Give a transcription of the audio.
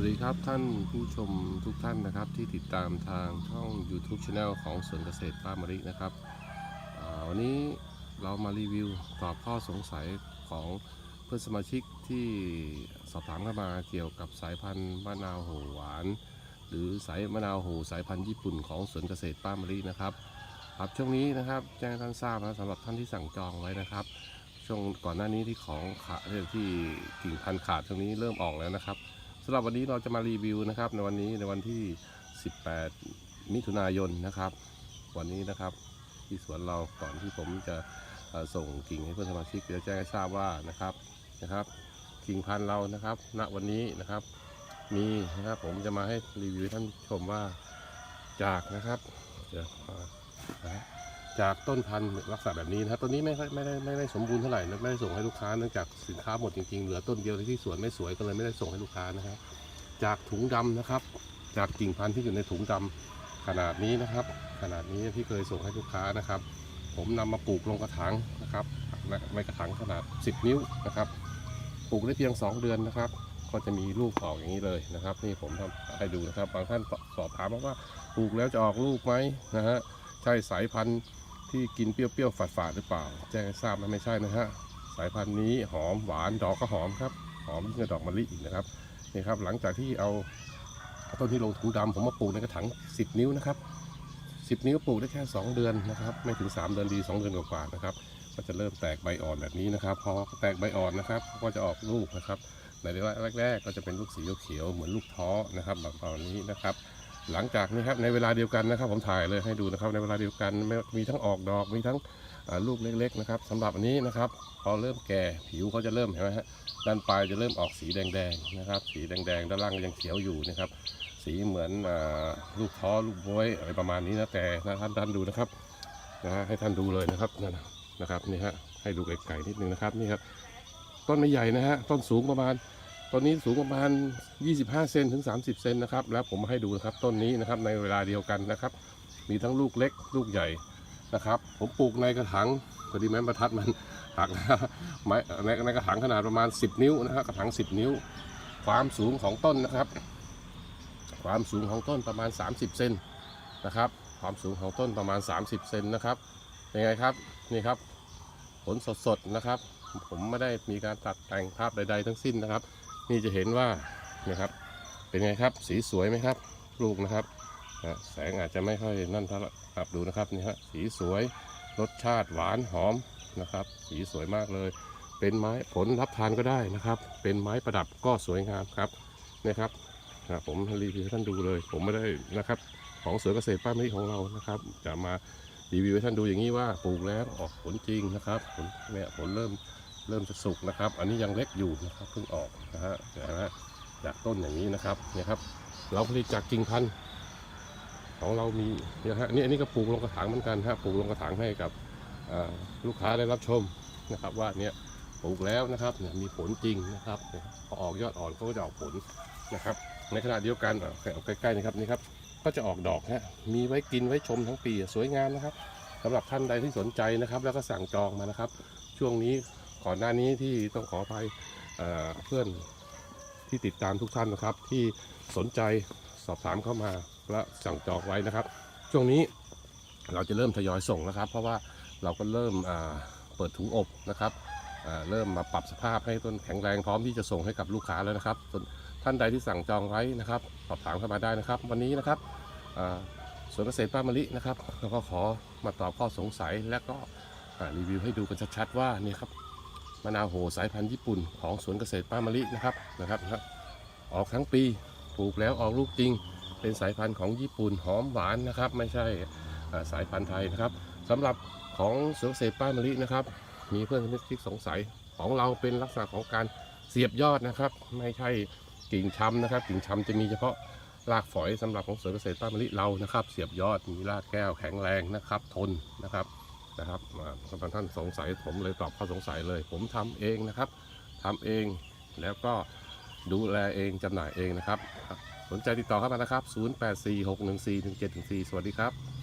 วัสดีครับท่านผู้ชมทุกท่านนะครับ ที่ติดตามทางช่อง YouTube Channel ของสวนเกษตรป้ามรินะครับวันนี้เรามารีวิวตอบข้อสงสัยของเพื่อนสมาชิกที่สอบถามเข้ามาเกี่ยวกับสายพันธุ์มะนาวโหหวาน หรือสายมะนาวโหสายพันธุ์ญี่ปุ่นของสวนเกษตรป้ามรินะครับครับช่วงนี้นะครับแจ้งท่านทราบนะสำหรับท่านที่สั่งจองไว้นะครับ ช่วงก่อนหน้านี้ที่ของขาดเรื่องที่กิ่งพันธุ์ขาดช่วงนี้เริ่มออกแล้วนะครับำหรับวันนี้เราจะมารีวิวนะครับ ในวันนี้ในวันที่ 18 มิถุนายนนะครับ วันนี้นะครับที่สวนเราก่อนที่ผมจะส่งกิ่งให้เพื่อนสมาชิกเดี๋ยวแจ้งให้ทราบว่านะครับนะครับ กิ่งพันธุ์เรานะครับ ณวันนี้นะครับ มีนะครับผมจะมาให้รีวิวท่านชมว่าจากนะครับเดี๋ยวอ่า จากต้นพันธุ์ลักษณะแบบนี้นะครับต้นนี้ไม่ค่อยไม่ได้ไม่ได้สมบูรณ์เท่าไหร่นะไม่ได้ส่งให้ลูกค้าเนื่องจากสินค้าหมดจริงๆเหลือต้นเดียวที่สวนไม่สวยก็เลยไม่ได้ส่งให้ลูกค้านะครับ จากถุงดำนะครับ จากกิ่งพันธุ์ที่อยู่ในถุงดำขนาดนี้นะครับ ขนาดนี้ที่เคยส่งให้ลูกค้านะครับ ผมนำมาปลูกลงกระถางนะครับในกระถางขนาด 10 นิ้วนะครับปลูกได้เพียง 2 เดือนนะครับก็จะมีลูกออกอย่างนี้เลยนะครับ นี่ผมทำให้ดูนะครับ บางท่านสอบถามมาว่าปลูกแล้วจะออกลูกไหมนะฮะใช่สายพันธุ์ ที่กินเปรี้ยวๆฝาดๆหรือเปล่า แจ้งให้ทราบนะไม่ใช่นะฮะสายพันธุ์นี้หอมหวานดอกก็หอมครับ หอมยิ่งกว่าดอกมะลิอีกนะครับนี่ครับหลังจากที่เอาต้นที่ลงถุงดำผมมาปลูกในกระถาง10 นิ้วนะครับ10 นิ้วปลูกได้แค่ 2 เดือนนะครับไม่ถึง 3 เดือนดี 2 เดือนกว่าๆนะครับก็จะเริ่มแตกใบอ่อนแบบนี้นะครับพอแตกใบอ่อนนะครับก็จะออกลูกนะครับในระยะแรกๆ ก็จะเป็นลูกสีเขียวเหมือนลูกท้อนะครับแบบตอนนี้นะครับ หลังจากนี้ครับในเวลาเดียวกันนะครับ ผมถ่ายเลยให้ดูนะครับ ในเวลาเดียวกันมีทั้งออกดอกมีทั้งลูกเล็กๆนะครับสำหรับอันนี้นะครับพอเริ่มแก่ผิวเขาจะเริ่มเห็นไหมฮะด้านปลายจะเริ่มออกสีแดงๆนะครับ สีแดงๆด้านล่างยังเขียวอยู่นะครับ สีเหมือนอลูกท้อลูกบวยอะไรประมาณนี้นะแต่นะท่านท่านดูนะครับนะฮะให้ท่านดูเลยนะครับนั่นนะนะครับนี่ฮะให้ดูไกลๆนิดนึงนะครับนี่ครับต้นไม่ใหญ่นะฮะต้นสูงประมาณ ต้นนี้สูงประมาณ 25 เซนถึง 30 เซนนะครับ แล้วผมให้ดูนะครับต้นนี้นะครับในเวลาเดียวกันนะครับ มีทั้งลูกเล็กลูกใหญ่นะครับ ผมปลูกในกระถางพอดีไม้บรรทัดมันหักนะไม้ในในกระถางขนาดประมาณ 10 นิ้วนะครับกระถาง 10 นิ้ว ความสูงของต้นนะครับ ความสูงของต้นประมาณ 30 เซนนะครับ ความสูงของต้นประมาณ 30 เซนนะครับเป็นไงครับนี่ครับ ผลสดๆนะครับ ผมไม่ได้มีการตัดแต่งภาพใด ๆ ทั้งสิ้นนะครับ นี่จะเห็นว่านี่ครับเป็นไงครับสีสวยไหมครับ ลูกนะครับแสงอาจจะไม่ค่อยนั่นเท่าไหร่ครับดูนะครับนี่ฮะสีสวยรสชาติหวานหอมนะครับ สีสวยมากเลย เป็นไม้ผลรับทานก็ได้นะครับ เป็นไม้ประดับก็สวยงามครับนะครับนะผมรีวิวให้ท่านดูเลย ผมไม่ได้นะครับ ของสวนเกษตรป้าไม่ของเรานะครับ จะมารีวิวให้ท่านดูอย่างนี้ว่าปลูกแล้วออกผลจริงนะครับผลเนี่ยผลเริ่ม เริ่มจะสุกนะครับ อันนี้ยังเล็กอยู่นะครับเพิ่งออกนะฮะเดี๋ยวนะฮะจากต้นอย่างนี้นะครับเนี่ยครับ เราผลิตจากกิ่งพันธุ์ของเรามีเนี่ยฮะนี่อันนี้ก็ปลูกลงกระถางเหมือนกันฮะปลูกลงกระถางให้กับลูกค้าได้รับชมนะครับ ว่าเนี่ยปลูกแล้วนะครับเนี่ยมีผลจริงนะครับพอออกยอดอ่อนเขาก็จะออกผลนะครับ ในขณะเดียวกันอะเอาใกล้ๆนะครับนี่ครับก็จะออกดอกฮะมีไว้กินไว้ชมทั้งปีสวยงามนะครับสำหรับท่านใดที่สนใจนะครับ แล้วก็สั่งจองมานะครับ ช่วงนี้ ก่อนหน้านี้ที่ต้องขออภัยเเพื่อนที่ติดตามทุกท่านนะครับ ที่สนใจสอบถามเข้ามาและสั่งจองไว้นะครับ ช่วงนี้เราจะเริ่มทยอยส่งนะครับ เพราะว่าเราก็เริ่มเปิดถุงอบนะครับเริ่มมาปรับสภาพให้ต้นแข็งแรงพร้อมที่จะส่งให้กับลูกค้าแล้วนะครับส่วนท่านใดที่สั่งจองไว้นะครับ สอบถามเข้ามาได้นะครับ วันนี้นะครับสวนเกษตรป้ามะลินะครับเราก็ขอมาตอบข้อสงสัยและก็รีวิวให้ดูกันชัดๆว่านี่ครับ มะนาวโหสายพันธุ์ญี่ปุ่นของสวนเกษตรป้ามะลินะครับนะครับนะครับ ออกทั้งปีปลูกแล้วออกลูกจริง เป็นสายพันธุ์ของญี่ปุ่นหอมหวานนะครับ ไม่ใช่สายพันธุ์ไทยนะครับสำหรับของสวนเกษตรป้ามะลินะครับ มีเพื่อนสมาชิกสงสัยของเราเป็นลักษณะของการเสียบยอดนะครับ ไม่ใช่กิ่งช้ำนะครับ กิ่งช้ำจะมีเฉพาะรากฝอยสำหรับของสวนเกษตรป้ามะลิเรานะครับ เสียบยอดมีรากแก้วแข็งแรงนะครับ ทนนะครับ นะครับอ่าบางท่านสงสัยผมเลยตอบข้อสงสัยเลย ผมทำเองนะครับทำเองแล้วก็ดูแลเองจำหน่ายเองนะครับ สนใจติดต่อเข้ามานะครับ 0846141714 สวัสดีครับ